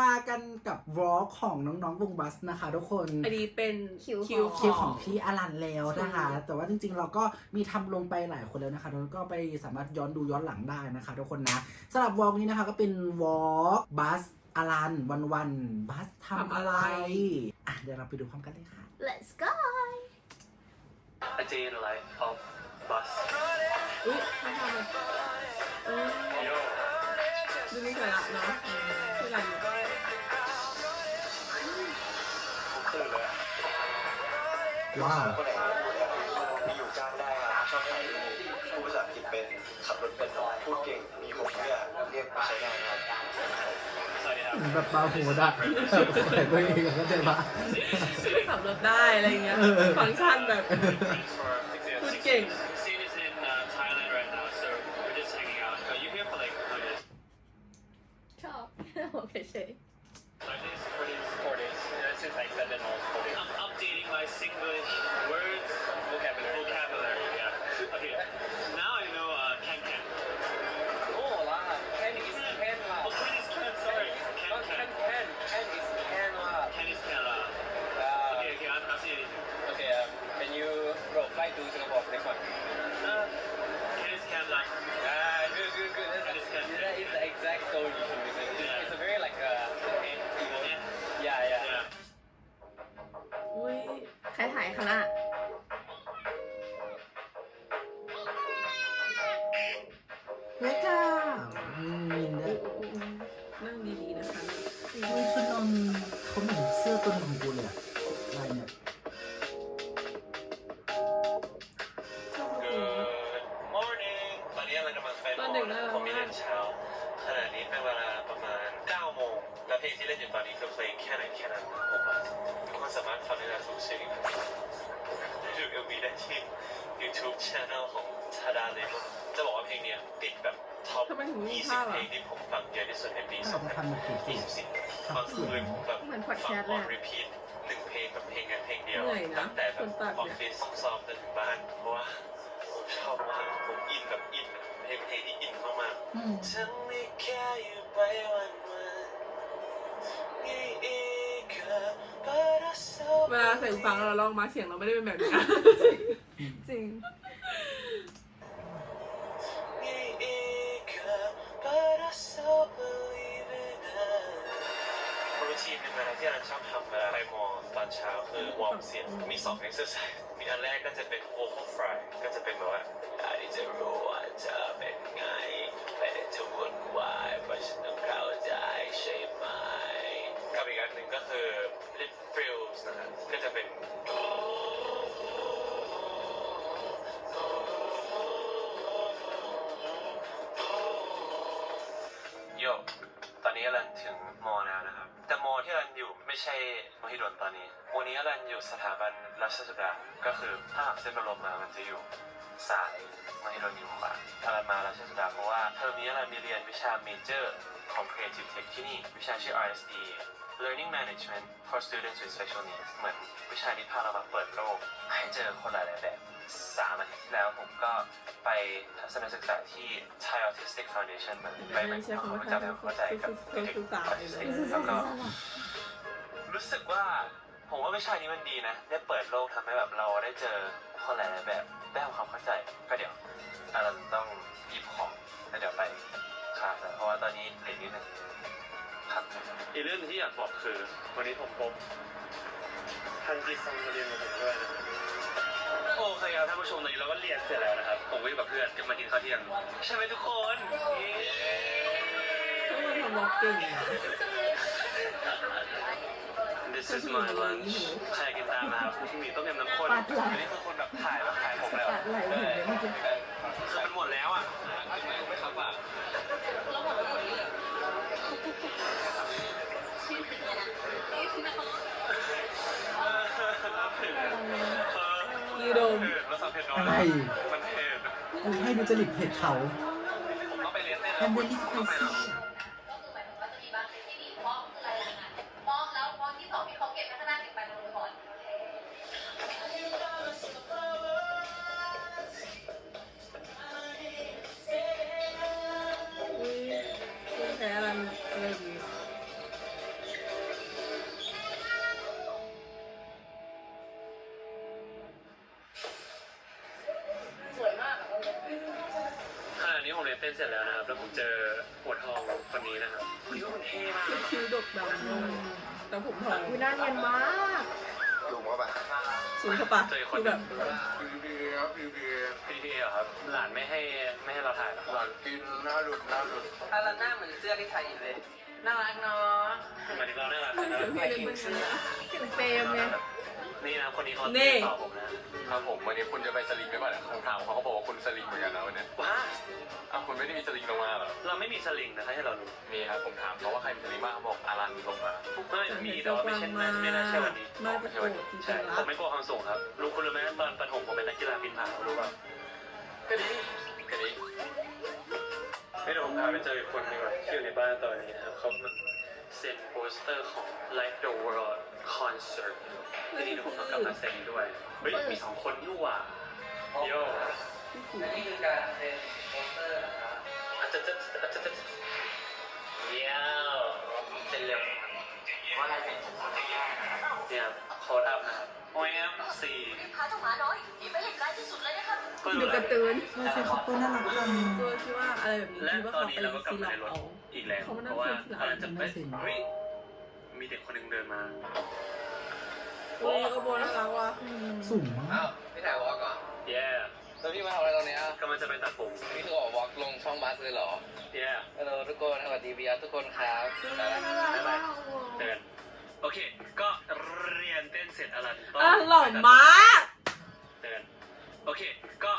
มากันกับวอล์กของน้องๆวงบัสนะคะทุกคน อันนี้เป็นคิวคิวคิวของพี่อลันแล้วนะคะใช่แต่ว่าจริงๆ เราก็มีทำลงไปหลายคนแล้วนะคะแล้วก็ไปสามารถย้อนดูย้อนหลังได้นะคะ ทุกคนนะสำหรับวอล์กนี้นะคะก็เป็นวอล์กบัสอลันวันวันๆบัสทำอะไรอะเดี๋ยวเราไปดูพร้อมกันเลยค่ะ let's go A day in the life of bus. อุ้ยเขาทำแบบเออดูมีสาระเนาะที่หลังตื่ ว้าวคนไหนมีอยู่จ้างได้ครับชอบถ่ายรูปพูดภาษาอังกฤษเป็นขับรถเป็นพูดเก่งมีครบทุกอย่างเรียกมาใช้งานครับสวัสดีครับแบบบาหัวดักแบบใส่ตัวเองก็จะมาขับรถได้อะไรเงี้ยฟังก์ชันแบบ Thanks for fixing พูด it. เก่ง Scene is in uh, Thailand right now, so we're just hanging out. Are you here for like how days? ชอบโอเคเฉย ละเพลงที่เล่นอยู่ตอนนี้คือเพลงแค่ไหนแค่นั้นของผมอะทุกคนสามารถฟังได้แล้วทุกชื่อดูเอวีได้ที่ YouTube Channel ของทาดาเลยจะบอกว่าเพลงเนี้ยติดแบบท็อปทำไมถึงมี20ภาพเพลอะงที่ผมฟังเยอะที่สุดในปีอาจจะทำแบบเก๋2024บางคืนผมแบบเหมือนพอดแคฟังสต์อเลอยนอะ รีพีทหนึ่งเพลงแบบเพลงกันเพลงเดียวเหนื่อยนะตั้งแต่แบคบนตัดออเนี่ฟยฟิศต้องซ้อมจนถึงบ้านเพราะว่าผมชอบมากผมอินแบบอินเพลงเพลงที่อินมากๆ อืมๆฉันไม่แค่อยู่ไปวันวั เวลาใส่หูฟังเราลองมาเสียงเราไม่ได้เป็นแบบนี้นะจริงนี่อีกอะ but I so believe in us รูทีนหนึ่งนะที่เราชอบทำเวลาไปมอตอนเช้าคือวอร์มเสียงมีสอง exercise มีอันแรกก็จะเป็น vocal fry ก็จะเป็นแบบว่าอยากจะรู้ว่าเธอเป็นไงไม่ได้จะวุ่นวายเพราะฉันต้องเข้า็คือ lip frills นะครับก็จะเป็นโยกตอนนี้อลันถึงมอแล้วนะครับ แต่มอที่อลันอยู่ไม่ใช่มหิดลตอนนี้ วันนี้อลันอยู่สถาบันราชสุดาก็คือถ้าหากเส้นประลมมามันจะอยู่สายมหิดลอยู่ขวาอลันมาราชสุดาเพราะว่าเทอมนี้อลันมีเรียนวิชาเมเจอร์ของ Creative Tech ที่นี่ วิชาชื่อ RSD Learning Management for Students with Special Needs เหมือนวิชาที่พาเรามาเปิดโลก ให้เจอคนหลายๆแบบสามอาทิตย์ที่แล้วผมก็ไปทัศนศึกษาที่ Thai Autistic Foundation เหมือนไปเหมือนทำความรู้จักทำความเข้าใจกับเด็กออทิสติกแล้วก็รู้สึกว่าผมว่าวิชานี้มันดีนะ ได้เปิดโลกทำให้แบบเราได้เจอคนหลายๆแบบได้ทำความเข้าใจก็เดี๋ยวเราต้องหยิบของ เรื่องที่อยากบอกคือวันนี้ผมพบทันจิซังมาเรียนกับผมด้วยนะโอเคครับท่านผู้ชมตอนนี้เราก็เรียนเสร็จแล้วนะครับ ผมก็อยู่กับเพื่อนจะมากินข้าวเที่ยงใช่ไหมทุกคนต้องมาทำวอล์กเก่งนะ This is my lunch ใครกินตามนะครับมีต้มยำน้ำข้นปาดไหลอันนี้คือคนแบบถ่ายแบบถ่ายผมแล้วปาดไหลอยู่เลยเมื่อกี้ คือมันหมดแล้วอะ มแล้วสับเผ็ดน้อยอะไร มันเผ็ด กูให้ดูจริตเผ็ดเขาผมต้องไปเรียนเต้นแฮแล้วมเบอร์รี่สไปซี่ แต่ผมทองวิน่าเนียนมากลุงว่าแบบสูงเข้าปะเจอคคืนอแบแบบบพีพีครับพีพีพี่พี่เหรอครับ หลานไม่ให้ไม่ให้เราถ่ายเหรอหลังกินหน้าหลุดหน้าหลุดอาราหน้าเหมือนเสื้อที่ใส่อยู่เลย น่ารักเนาะหมายถึงเราเนี่ยแหละเสียงเพลงมันเนี้ยถึงเฟรมไง นี่นะคนนี้เขานี่ตอบผมนะครับผมวันนี้คุณจะไปสลิงไปก่อนนะผมถามเขาเขาบอกว่าคุณสลิงเหมือนกันนะวันนี้ว้าอ้าวคุณไม่ได้มีสลิงลงมาเหรอเราไม่มีสลิงนะให้เราดูมีครับผมถามเขาว่าใครมีสลิงบ้างเขาบอกอารันลงมาไม่มีแต่ว่าไม่ใช่ไม่ไม่น่าใช่วันนี้มาจะโกรธจริงใช่ๆผมรักไม่กลัวความสูงครับรู้คุณรู้ไหมตอนประถมผมเป็นนักกีฬาปีนผารู้ป่ะก็ดีก็ดีไม่เดี๋ยวผมพาไปเจออีกคนหนึงก่อนที่อยู่ในบ้านตอนนี้นะครับเขาเซ็นโปสเตอร์ของ Life the World Concert ที่นี่เดี๋ยวผมต้องกลับมาเซ็นด้วย เฮ้ย มีสองคนนี่หว่าโย่และนี่คือการเซ็นโปสเตอร์นะครับอาจจะจะอาจจะจะเยี่ยมเซ็นเร็วว่าลายเซ็นผมคนจะยากนะครับเนี่ยโค้ดอัพนะครับโอเอ็มสี่พาเจ้าหมาน้อยหนีไปเล่นไกลที่สุดเลยนะครับปึ้งดูเลการ์ตูยนลายเซ็นคัพเปอร์น่ารักจังตัวที่ว่าอะไรแบบนี้และคิดว่าตอนเขานี้ไปเราก็กลับซีมาล็อในกรถเอาอีกแล้วเขามานั่เพงราะว่าเซ็นทีหลังอะไรจะไปไม่เซ็นเฮ้ย มีเด็กคนหนึ่งเดินมาโอ้ยก็โบน่ารักว่ะสูงมาก อ้าวพี่ถ่ายวอล์กเหรอแย่แล้วพี่มาทำอะไรตรงเนี้ยกำลังจะไปตัดผม นี่คือออกวอล์กลงช่องบัสเลยเหรอแย่ฮัลโหลทุกคนสวัสดีเบียร์ทุกคนครับบ๊ายบายเดินโอเค ก็เรียนเต้นเสร็จอลันก็อะหล่อมากเดินโอเค ก็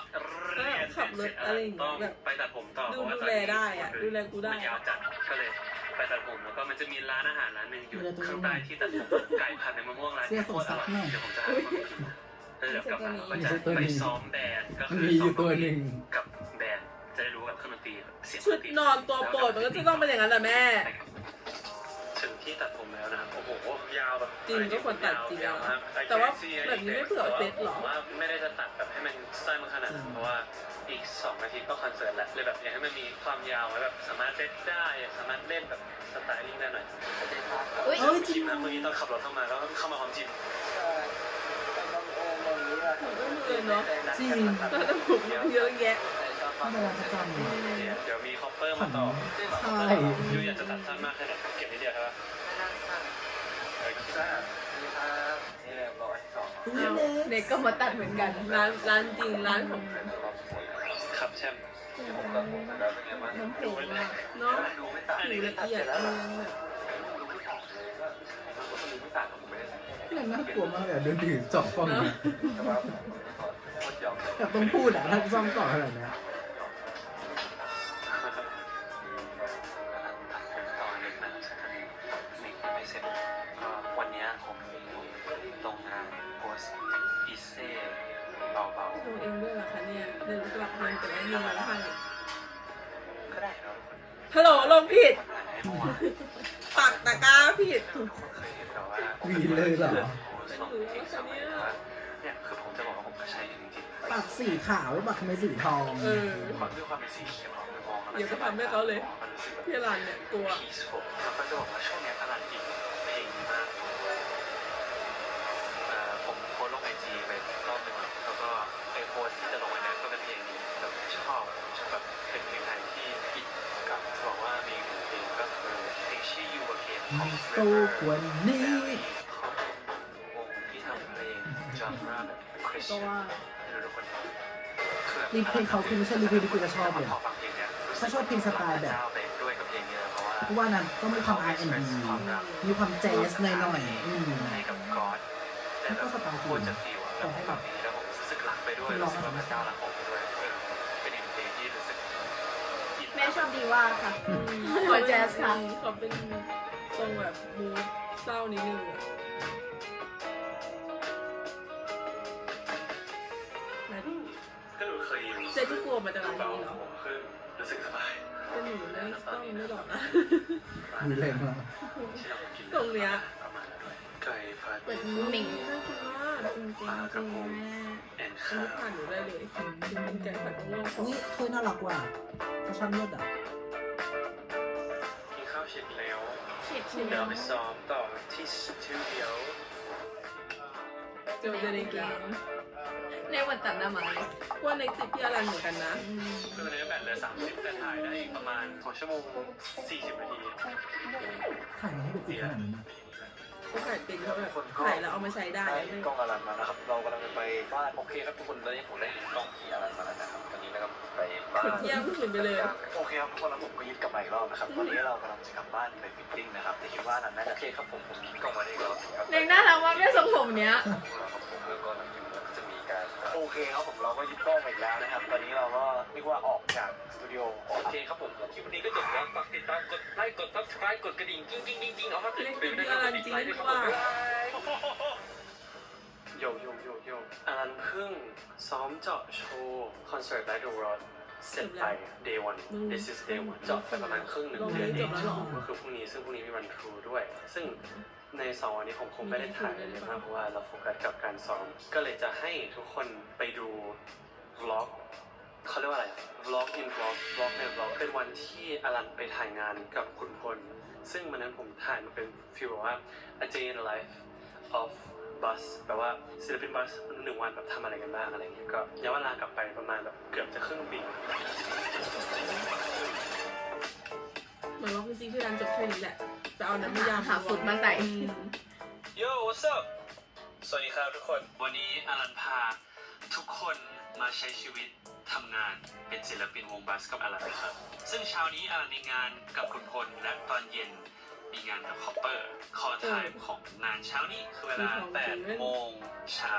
เรียนเต้นเสร็จอลันต้องไปตัดผมต่อดูเพราะว่าดูตอนแลนี้ได้อะดูแลกูได้ มันยาวอะจัดก็เลย ไปตัดผมแล้วก็มันจะมีร้านอาหารร้านหนึ่งอยู่ข้างใต้ที่ตัดผมไก่ผัดในมะม่วงร้านนี้โคตรอร่อยเดี๋ยวผมจะหาคนแล้วเดี๋ยวกลับมาก็จะไปซ้อมแบนด์ก็คือมีอยู่ตัวหนึ่งกับแบนด์จะได้รู้กับเครื่องดนตรีเสียงชุดนอนตัวโปรดมันก็จะต้องเป็นอย่างนั้นแหละแม่ถึงที่ตัดผมแล้วนะครับโอ้โหยาวแบบจริงก็ควรตัดจริงยาวมากแต่ว่าแบบนี้ไม่เผื่อเซตหรอผมว่าไม่ได้จะตัดแบบให้มันสั้นมากขนาดนั้นเพราะว่า อีกสองอาทิตย์ก็คอนเสิร์ตแล้วเลยแบบอยากให้มันมีความยาวไว้แบบสามารถเซตได้สามารถเล่นแบบสไตลิ่งได้หน่อยอุ้ยเอ้ยจริจิงมนะเมื่อกี้ตอนขับรถเข้ามาแล้วเข้ามาความจิมเลยเนาะจริงก็จะผมเยอะแยะน่ารักประจำเลยเดี๋ยวมีคอปเปอร์มาต่อใช่ยูอยากจะตัดสั้นมากแค่ไหนเก็บนิดเดียวใช่ปะเออซ่านี่แหละร้อยสองอุ้ยเอาเล็กเด็กก็มาตัดเหมือนกัน ร้านร้านจริงร้านของ ครับแชมป์น้ำผงอะเนาะผิวละเอียดเนียนแบบนั่นน่ากลัวมากเลยอะเดินถือจ่อกล้องเนี่ยแบบต้องพูดอะถ้าซ่อมต่อขนาดเนี้ แบบว่าวีเลยเหรอโพสลงทิกตอกว่าเนี่ยคือผมจะบอกว่าผมก็ใช้จริงๆปากสีขาวปากทำไมสีทองเออความด้วยความเป็นสีเขียวมันมองแล้วมันเดี๋ยวก็ทำให้เขาเลยมันรู้สึกแบบพี่รันเนี่ยกลัว peaceful แล้วก็จะบอกว่าช่วงเนี้ยอลันอินเพลงนี้มากเอ่อผมโพสต์ลงไอจีไปรอบหนึงแล้วแล้วก็ไอโพสต์ที่จะลงวันนี้ก็เป็นเพลงนี้แบบชอบชอบแบบเป็นเพลงไทยที่อินกับจะบอกว่ามีหนึ่งเพลงก็คือเพลงชื่อ You Again ของโตกว่านี้เขาเป็น ก็เตียนว่าไม่รู้ทุกคนคือแบบรีเพลงเขาคือไม่ใช่รีเพลงที่กูจะชอบเลยพอฟังเพลงเนี้ยถ้าชอบเพลงสไตล์แบบเจ้าไปด้วยกับเพลงเนี้ยเพราะว่ากูว่านั้นต้องมีความ R&B มีความแจ๊สหน่อยๆอืมให้กับก๊อดแต่แบบควรจะฟีลแบบฟังนี้แล้วผมรู้สึกรักไปด้วยรู้สึกว่าพระเจ้ารักผมไปด้วยเออเป็นอีกเพลงที่รู้สึกอินแม่ชอบดีว่าค่ะขอแจ๊สค่ะเขาเป็นทรงแบบมูดเศร้านิดนึง เคยอยู่เจ๊ที่กลัวมาจากร้านเบานี้เหรอหัวขึ้นรู้สึกสบายเป็นหนูไม่ต้องไม่หรอกนะ มีแรงมากทรงเนี้ย ประมาณนั้นด้วยไก่ผัดเปิดหนิงน่ากินมากจริงๆจริงๆแม่แอนอันข้านี้วผ่านหนูได้เลยกินเป็นไก่ผัดมะม่วงสดอุ้ยถ้วยน่ารักว่ะเขาชอบเลือดอะกินข้าวเสร็จแล้วเฉียดเดี๋ยวไปซ้อมต่อที่สตูดิโอเจอเจอในเกม ในวันตัดหน้าไม้ว่าในติดพี่อลันเหมือนกันนะ คือตอนนี้แบตเหลือ30แต่ถ่ายได้อีกประมาณ2ชั่วโมง 40 นาทีถ่ายมาให้ดูติดขนาดนั้นนะเขาถ่ายเป็นเขาแบบถ่ายแล้วเอามาใช้ได้ได้ไม่กล้องอลันมานะครับ เรากำลังจะไปบ้านโอเคครับทุกคนตอนนี้ผมได้กล้องที่อลันมาแล้วนะครับตอนนี้นะครับไปบ้านเยี่ยมเหมือนไปเลยโอเคครับทุกคนแล้วผมก็ยึดกลับมาอีกรอบนะครับตอนนี้เรากำลังจะกลับบ้านไปฟิตติ้งนะครับแต่คิดว่านั้นน่าจะโอเคครับผมผมคิดกล้องมาได้อีกรอบครับ เด็กน่ารักมากด้วยทรงผมเนี้ย โอเคครับผมเราก็ยึดกล้องมาอีกแล้วนะครับ ตอนนี้เราก็เรียกว่าออกจากสตูดิโอโอเคครับผมคลิปวันนี้ก็จบแล้วฝากติดตามกดไลค์กดซับสไครต์กดกระดิ่งกิ้งกิ้งกิ้งกิ้งเอามาติดเล่นเป็เป็นนได้พี่คอรับลันกดจริงไลค์ด้วยครับว่าโยโยโยโยอลันเพิ่งซ้อมเจาะโชว์คอนเสิร์ตไลท์ดูรอดเสร็จไป day one this is day one เจาะไปประมาณครึ่งหนึ่งลงเดือนนี้เอจงบแล้วเหรอคือพรุ่งนี้ซึ่งพรุ่งนี้มีวันครูด้วย ซึ่ง ในสองวันนี้ผมคงไม่ได้ถ่ายอะไรเลยมากเพราะว่าเราโฟกัสกับการซ้อม ก็เลยจะให้ทุกคนไปดูวล็อกเขาเรียกว่าอะไรวล็อกอินวล็อกวล็อกในวล็อกเป็นวันที่อลันไปถ่ายงานกับคุณพล ซึ่งวันนั้นผมถ่ายมันเป็นฟีลแบบว่า a day in the life of bus แปลว่าศิลปินบัสหนึ่งวันแบบทำอะไรกันบ้างอะไรเงี้ยก็ย้อนเวลากลับไปประมาณแบบเกือบจะครึ่งปีเหมือนว่าจริงๆพี่อลันจบแค่นี้แหละ ไปเอาน้ำยาหาฟุตมาใส่อืมโย่ what's up สวัสดีครับทุกคน วันนี้อลันพาทุกคนมาใช้ชีวิตทำงานเป็นศิลปินวงบัสกับอลันนะครับ ซึ่งเช้านี้อลันมีงานกับคุณพลและตอนเย็นมีงานกับคอปเปอร์ คอไทม์ของงานเช้านี้คือเวลา8โมงเช้า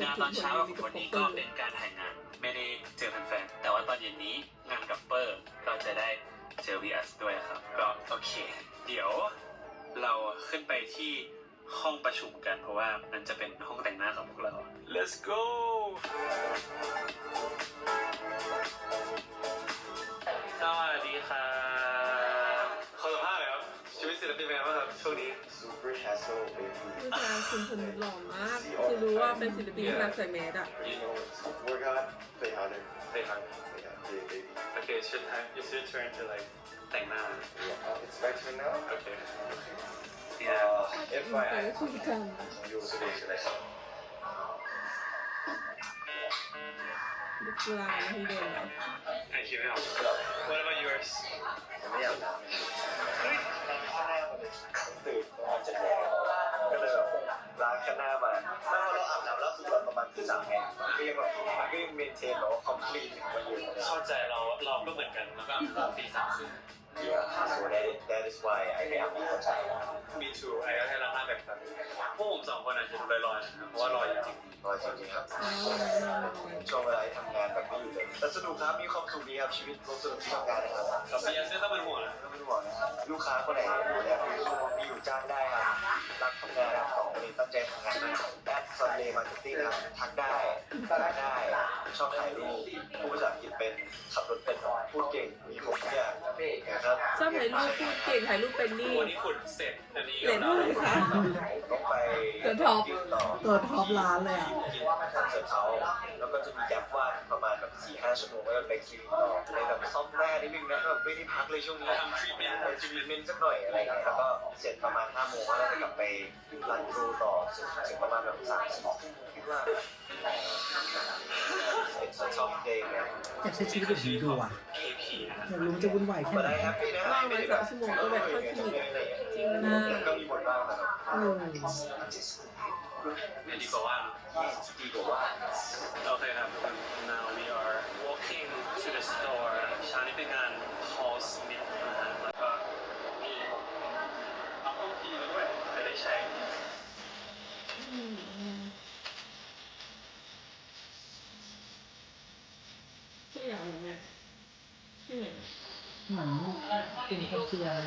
งานตอนเช้ากับคุณพลนี้ก็เป็นการถ่าย ห้องประชุมกันเพราะว่ามันจะเป็นห้องแต่งหน้าของพวกเรา Let's go สวัสดีครับขอสัมภาษณ์หน่อยครับ ชีวิตศิลปินเป็นไงบ้างครับช่วงนี้ super hassle baby ผู้ชายคุณคนหล่อมาก คือรู้ว่าเป็นศิลปินที่แบบใส่แมสอะ you know work hard play harder เป็นไง play hard play baby Okay it's your time it's your turn to like แต่งหน้า yeah uh, it's my turn now Okay yeah if ไป I ก็คุยกัน you today should I เด็กกีฬาที่เดินไปไอคิดไม่ออก What about yours ไม่อยากเฮ้ยตื่นประมาณเจ็ดโมงก็เลยแบบล้างข้างหน้ามา แล้วพอเราอาบน้ำแล้วคือแบบประมาณที่สามไงมันก็ยังแบบมันก็ยังเมนเทนแบบว่าคอมพลีทถึงวันอยู่เลยเข้าใจเราเราก็เหมือนกันแล้วก็ตีสามครึ่ง Yeah, so that is, that is why I am here. Me too ไอ้ก็ให้เราห้าแบบกันพวกผมสองคนอาจจะดูลอยๆนะครับเพราะว่าลอยจริงรอยจริงๆครับช่วงเวลาที่ทำงานแบบไม่อยู่เลยแต่สนุกครับมีความสุขดีครับชีวิตรสนุกที่ทำงานนะครับๆเราพยายามไม่ต้องเป็นห่วงนะไม่ต้องห่วงนะครับลูกค้าคนไหนอยู่เนี่ยมีช่วมีอยู่จ้างได้ครับรักทำงานครับสองคนนี้ตั้งใจทำงานมาก เดย์มาร์เก็ตติ้งนะครับทักได้ทักได้ ชอบถ่ายรูปพูดภาษาอังกฤษเป็นขับรถเป็นพูดเก่งมีครบทุกอย่างนะครับชอบถ่ายรูปพูดเก่งถ่ายรูปเป็นนี่วันนี้ขุดเสร็จอันนี้เหรียญเท่าไหร่คะต้องไปตัวท็อปกินต่อตัวท็อปร้านเลยอะกินคอนเสิร์ตเขาแล้วก็จะมีแกปว่างประมาณแบบสี่ห้าชั่วโมงก็จะไปคลินิกต่อในแบบซ่อมหน้านิดนึงนะแบบไม่ได้พักเลยช่วงนี้ทำทรีทเมนต์ไปทรีทเมนต์สักหน่อยอะไรอย่างเงี้ยแล้วก็เสร็จประมาณห้าโมงก็จะกลับไปรันครูต่อถึงประมาณแบบสามสิบคิดว่า อยากใช้ชีวิตแบบนี้ดูอะ KP นะอยากรู้มันจะวุ่นวายแค่แต่ไหนได้แฮปปี้นะว่างมาสามชั่วโมงก็แบบเข้าคลินิกจริงนะก็มีบทบ้างแต่แบบเออเนี่ยดีกว่าว่าดีกว่าว่าโอเคครับ now we are walking to the store เช้านี้เป็นงาน Paul Smith เหมือนเป็นแคชเชียร์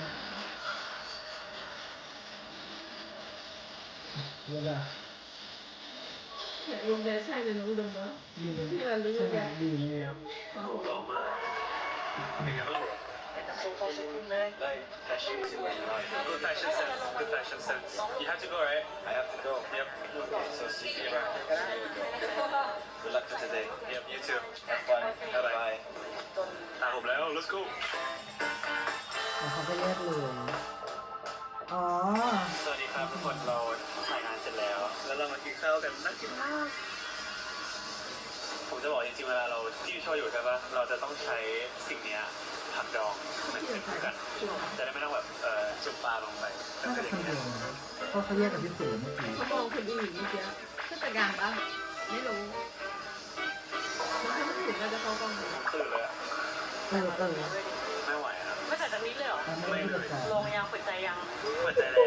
เวลา ถ่ายรูปได้ใช่เลยน้องดมเนาะ ดีเลย ที่เรารู้ ใช่ แบบ ดีเลยอ่ะ หล่อมากเป็นไงบ้าง like fashion is in my life Good fashion sense good fashion sense you have to go right I have to go yep okay so see you around good luck for today yep you too have fun Bye bye. bye ตามผมแล้ว let's go แล้ว เขาก็แยกเลยอ๋อ สวัสดีครับทุกคนเราถ่ายงานเสร็จแล้ว แล้วเรามากินข้าวกันน่ากินมาก ผมจะบอกจริงๆเวลาเราที่โชว์อยู่ใช่ปะเราจะต้องใช้สิ่งเนี้ยผักดองมันเป็นคู่กัน จะได้ไม่ต้องแบบเออจุ่มปลาลงไปน่าจะทำดีงนะเพราะเขาแยกกับพี่เสือเมื่อกี้เขาบอกคนอื่นเมื่อกี้ผู้จัดการบ้าไม่รู้แล้วถ้ามันถึงเาจะเข้ากล้องไหมตื่นเลยอะเออเออ ไม่ไหวครับไม่แต่จากนี้เลยเหรอทำไม่ได้จัดการลงยังเปิดใจยังเปิดใจแล้ว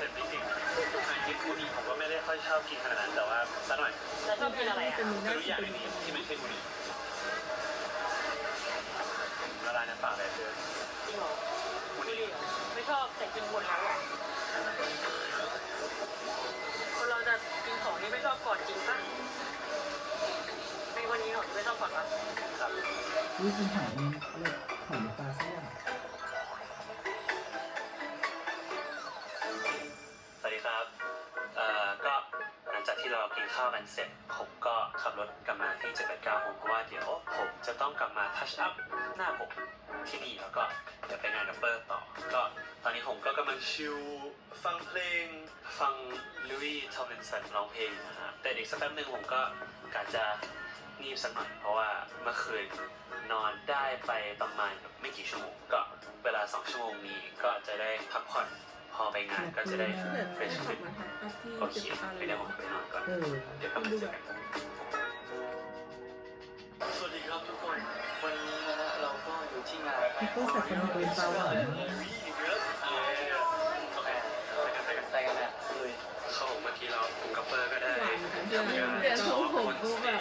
แต่จริงๆอาหารญี่ปุ่นผมก็ไม่ได้ค่อยชอบกินขนาดนั้นแต่ว่าสักหน่อยแล้วชอบกินอะไรอะจะมีหน้าคือที่อย่างเป็นนี้ที่ไม่ใช่บุหรี่ละลายในปากเลยคือจริงเหรอบุหรี่ไม่ชอบแต่กินหมดแล้วอะคนเราจะกินของที่ไม่ชอบก่อนกินปะเป็นคนนี้เหรอที่ไม่ชอบก่อนปะครับวิธีหายมันเลย หายตาสักอย่างสวัสดีครับ เอ่อ ก็หลังจากที่เรากินข้าวกันเสร็จ ผมก็ขับรถกลับมาที่789ผมเพราะว่าเดี๋ยวผมจะต้องกลับมาทัชอัพหน้าผมที่นี่แล้วก็เดี๋ยวไปงานดับเบิลต่อ ก็ตอนนี้ผมก็กำลังชิลฟังเพลง ฟังลุยทอมลินสันร้องเพลงนะฮะแต่อีกสักแป๊บหนึ่งผมก็กะจะ งีบสักหน่อยเพราะว่าเมื่อคืนนอนได้ไปประมาณไม่กี่ชั่วโมงก็เวลา2ชั่วโมงนี้ก็จะได้พักผ่อนพอไปงานก็จะได้ถ้าเกิดเฟไปรชขัขึ้บนมาทักอัพที่โอเคเจ็บตาเลไม่ยได้ผมไปนอนก่อนเออเดี๋ยวกลับมาเจอกันสวัสดีครับทุกคน วันนี้นะฮะเราก็อยู่ที่งานพี่โก้ใส่คนเป็นตาหวานโอเคไปกันไปกันไปกันแหละเลยเข้าเมื่อกี้เราผมกับเปอร์ก็ได้หวานเหมือนกันเพื่อนเปลี่ยนทรงผมปุ๊บแบบ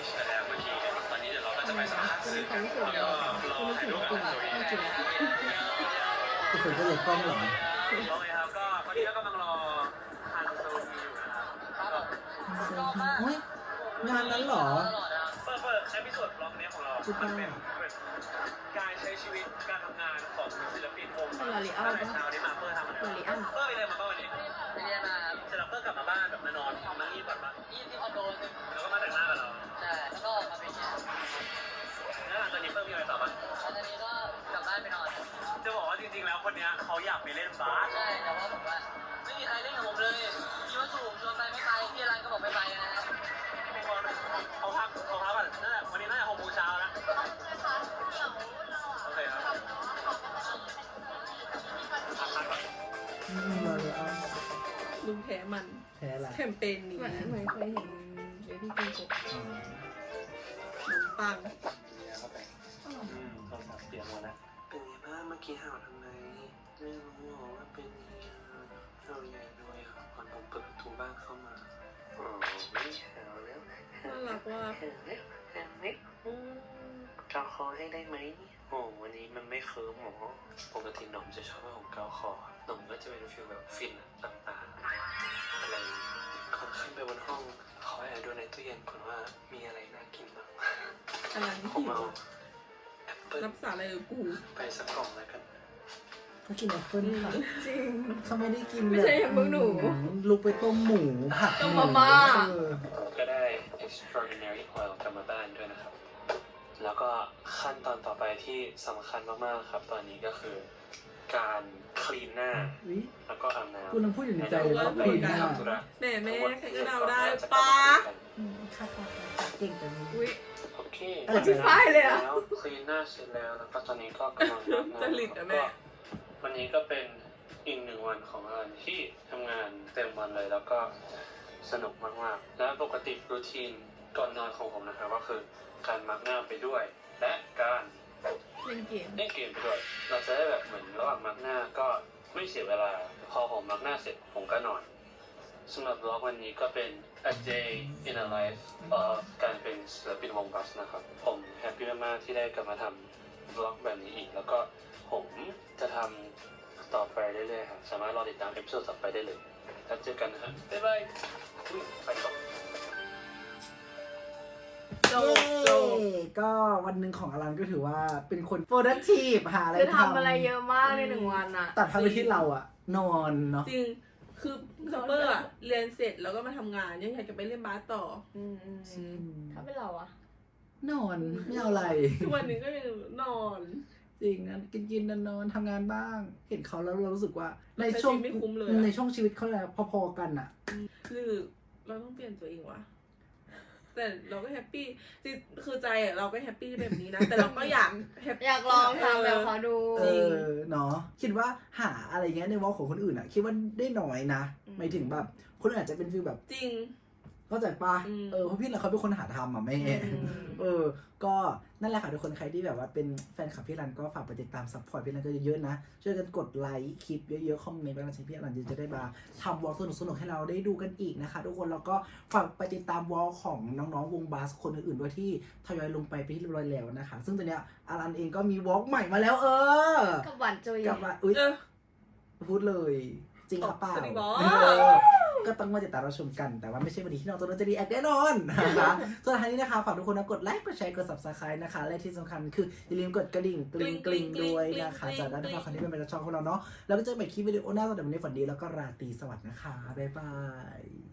ก็จะไปสัมภาษณ์สื่อความรู้สึกแล้วเราก็รอคุณรู้ถ่ายสึกรูปว่ากับคุณสวยไม่จริงพี่ฝืนก็เลยกล้องเหรอโอเคครับก็ตอนนี้ก็กำลังรอฮันโซมีอยู่นะครับก็เฮ้ยงานนั้นเหรอเปิดเปิดใช้พิสูจน์บล็อกนี้ของเรามันเป็น ช้ชีวิตการทำงานของศิลปินวงเลอรีอัลตั้งแต่เช้าที่มาเพื่อทำอะไรลอรีอัลเพื่อไปเรียนมาป่ะวันนี้ไปเรียนมาเสร็จแล้วเพื่อกลับมาบ้านแบบมานอนมางีบก่อนป่ะยี่ที่คอนโดนึงแล้วก็มาแต่งหน้ากับเราใช่แล้วก็มาเป็นอย่างแล้วหลังจากนี้เพิ่มมีอะไรต่อป่ะแล้วตอนนี้ก็กลับบ้านไปนอนจะบอกว่าจริงๆแล้วคนเนี้ยเขาอยากไปเล่นบาสใช่แต่ว่าผมว่าไม่มีใครเล่นกับผมเลยพี่วัสดุชวนไปไม่ไปพี่รันก็บอกไม่ไปนะ เขาพักเขาพักก่อนนั่นแหละวันนี้น่าจะหกโมงเช้านะโอเคครับพักพักก่อน อืมรอเลยเอาลุงแพ้มันแพ้ละแคมเปญนี้เหมือนเหมือนเคยเห็นเดี๋ยวที่กินกบอ๋อขนมปังอืมโทรศัพท์เสียงหมดแล้วเป็นไงบ้างเมื่อกี้ห่าวทำไมไม่รู้หรอว่าเป็นเราใหญ่ด้วยครับก่อนผมเปิดประตูบ้านเข้ามา อ๋อไม่ห่าวแล้วน่ารักว่าเห็นไหมเห็นไหมอืมเกาคอให้ได้ไหมโอ้วันนี้มันไม่เคิร์มหรอปกติหนมจะชอบให้ผมเกาคอหนมก็จะเป็นฟีลแบบฟินอะต่างๆอะไรขอขึ้นไปบนห้องขอแอบดูในตู้เย็นก่อนว่ามีอะไรน่ากินบ้างอะไรผมหิวเอาแอปเปิ้ลรับสารอะไรกับกู ไปสักกล่องแล้วกัน เขากินแอปเปิ้ลค่ะจริง เขาไม่ได้กินไม่ใช่อย่างพวกหนู ลุกไปต้มหมูผัดต้มมาม่า เออก็ได้ extraordinary oil กลับมาบ้านด้วยนะครับ แล้วก็ขั้นตอนต่อไปที่สำคัญมากๆครับ ตอนนี้ก็คือการคลีนหน้า อุ๊ยแล้วก็อาบน้ำกูนึกพูดอยู่ในใจเลยว่าไปคลีนหน้าทำธุระแม่แม่ทั้งหดใครก็เดาได้จะปะอืมค่ะค่ะค่ะเก่งจังเลยอุ้ย โอเคเออพี่ฝ้ายเลยอะแล้วคลีนหน้าเสร็จแล้วแล้วก็ตอนนี้ก็กำลังอาบน้ำจริตอะแม่ก็ วันนี้ก็เป็นอีกหนึ่งวันของอลันที่ทำงานเต็มวันเลยแล้วก็สนุกมากๆ และปกติรูทีนก่อนนอนของผมนะครับก็คือการมักหน้าไปด้วย และการเล่นเกมเล่นเกมไปด้วย เราจะได้แบบเหมือนระหว่างมักหน้าก็ไม่เสียเวลา พอผมมักหน้าเสร็จผมก็นอนสำหรับบล็อกวันนี้ก็เป็น a day in a life of การเป็นศิลปินวงบัสนะครับ ผมแฮปปี้มากๆที่ได้กลับมาทำบล็อกแบบนี้อีกแล้วก็ ผมจะทำต่อไปเรื่อยๆครับสามารถรอติดตามเอพิโซดต่อไปได้เลยแล้วเจอกันนะฮะบ๊ายบายอุ๊ยไปก่อนโจเย้โจก็วันหนึ่งของอลันก็ถือว่าเป็นคน productive หาอะไรคือทำทำอะไรเยอะมากในหนึ่งวันอะตัดภาพไปที่เราอะนอนเนาะจริง คือคัปเปอร์อะเรียนเสร็จแล้วก็มาทำงาน ยังอยากจะไปเล่นบาสต่อ อืมอืมอืมถ้าเป็นเราอะนอนไม่เอาอะไร ทุกวันนี้ก็ยังนอน จริงนะกินกินนอนนอนทำงานบ้าง เห็นเขาแล้วเรารู้สึกว่า ในใช้ช่วงชีวิตไม่คุ้มเลยอะ ในช่วงชีวิตเขาแหละพอๆกันอะหรือเราต้องเปลี่ยนตัวเองวะแต่เราก็แฮปปี้จริงคือใจอะเราก็แฮปปี้แบบนี้นะ แต่เราก็อยากแฮป อยากลองทำแบบเขาดู เออเนาะคิดว่าหาอะไรเงี้ยในวอลของคนอื่นอะคิดว่าได้น้อยนะหมายถึงแบบ คนอื่นอาจจะเป็นฟีลแบบจริง เข้าใจปะอืม เออเพราะพี่เราเขาเป็นคนหาทำอะแม่ อืม เออ ก็ นั่นแหละค่ะทุกคนใครที่แบบว่าเป็นแฟนคลับพี่รันก็ฝากไปติดตามซัพพอร์ตพี่รันก็เยอะๆนะ ช่วยกันกดไลค์คลิปเยอะๆคอมเมนต์ไปกำลังใจพี่รันจะได้มาทำวอลสนุกๆให้เราได้ดูกันอีกนะคะ ทุกคนแล้วก็ฝากไปติดตามวอลของน้องๆวงบาสคนอื่นๆด้วยที่ทยอยลงไปไปนที่เรียบร้อยแล้วนะคะ ซึ่งตอนเนี้ยอารันเองก็มีวอลใหม่มาแล้วเออกับหวานจุยกลับมาอุ้ยเออพูดเลย จริงหรือเปล่าตบสนิทบอเออ ก็ต้องมาติดตามเราชมกัน แต่ว่าไม่ใช่วันนี้ที่น้องตัวน้องจะรีแอคแน่นอนนะคะส่วนท้ายนี้นะคะฝากทุกคนนะกดไลค์ กดแชร์ กด subscribe นะคะ และที่สำคัญคืออย่าลืมกดกระดิ่งกริ๊งกริ๊งด้วยนะคะจากนั้นนะคะครั้งนี้เป็นประจำช่องของเราเนาะ แล้วก็เจอกันใหม่คลิปวิดีโอหน้าสำหรับวันนี้ฝันดีแล้วก็ราตรีสวัสดิ์นะคะ บ๊ายบาย